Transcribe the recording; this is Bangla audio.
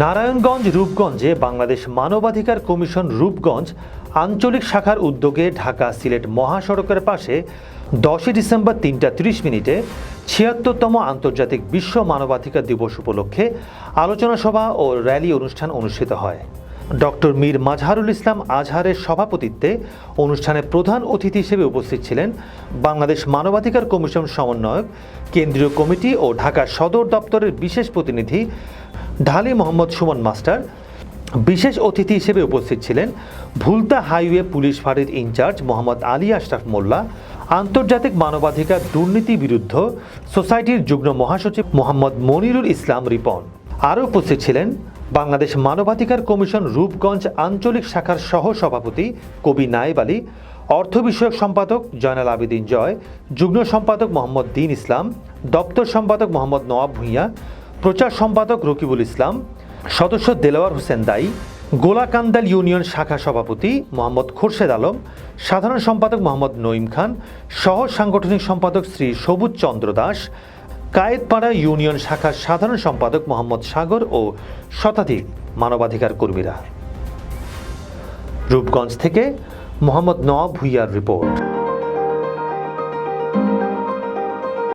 নারায়ণগঞ্জ, রূপগঞ্জে বাংলাদেশ মানবাধিকার কমিশন রূপগঞ্জ আঞ্চলিক শাখার উদ্যোগে ঢাকা সিলেট মহাসড়কের পাশে দশই ডিসেম্বর তিনটা তিরিশ মিনিটে ছিয়াত্তরতম আন্তর্জাতিক বিশ্ব মানবাধিকার দিবস উপলক্ষে আলোচনা সভা ও র্যালি অনুষ্ঠান অনুষ্ঠিত হয়। ডক্টর মীর মাজহারুল ইসলাম আজহারের সভাপতিত্বে অনুষ্ঠানে প্রধান অতিথি হিসেবে উপস্থিত ছিলেন বাংলাদেশ মানবাধিকার কমিশন সমন্বয়ক, কেন্দ্রীয় কমিটি ও ঢাকা সদর দপ্তরের বিশেষ প্রতিনিধি ঢালি মোহাম্মদ সুমন মাস্টার, বিশেষ অতিথি হিসেবে উপস্থিত ছিলেন ভুলতা হাইওয়ে পুলিশ ফাঁড়ির ইনচার্জ মোহাম্মদ আলী আশরাফ মোল্লা, আন্তর্জাতিক মানবাধিকার দুর্নীতি বিরুদ্ধ সোসাইটির যুগ্ম মহাসচিব মোহাম্মদ মনিরুল ইসলাম রিপন। আরও উপস্থিত ছিলেন বাংলাদেশ মানবাধিকার কমিশন রূপগঞ্জ আঞ্চলিক শাখার সহ সভাপতি কবি নায়েব আলী, অর্থ বিষয়ক সম্পাদক জয়নাল আবেদিন জয়, যুগ্ম সম্পাদক মোহাম্মদ দিন ইসলাম, দপ্তর সম্পাদক মোহাম্মদ নওয়াব ভূঁইয়া প্রচার সম্পাদক রকিবুল ইসলাম, সদস্য দেলোয়ার হোসেন দাই, গোলাকান্দাল ইউনিয়ন শাখা সভাপতি মোহাম্মদ খোরশেদ আলম, সাধারণ সম্পাদক মোহাম্মদ নঈম খান, সহ সাংগঠনিক সম্পাদক শ্রী সবুজ চন্দ্র দাস, কায়েতপাড়া ইউনিয়ন শাখার সাধারণ সম্পাদক মোহাম্মদ সাগর ও শতাধিক মানবাধিকার কর্মীরা। রূপগঞ্জ থেকে মোহাম্মদ নওয়াব ভুইয়ার রিপোর্ট।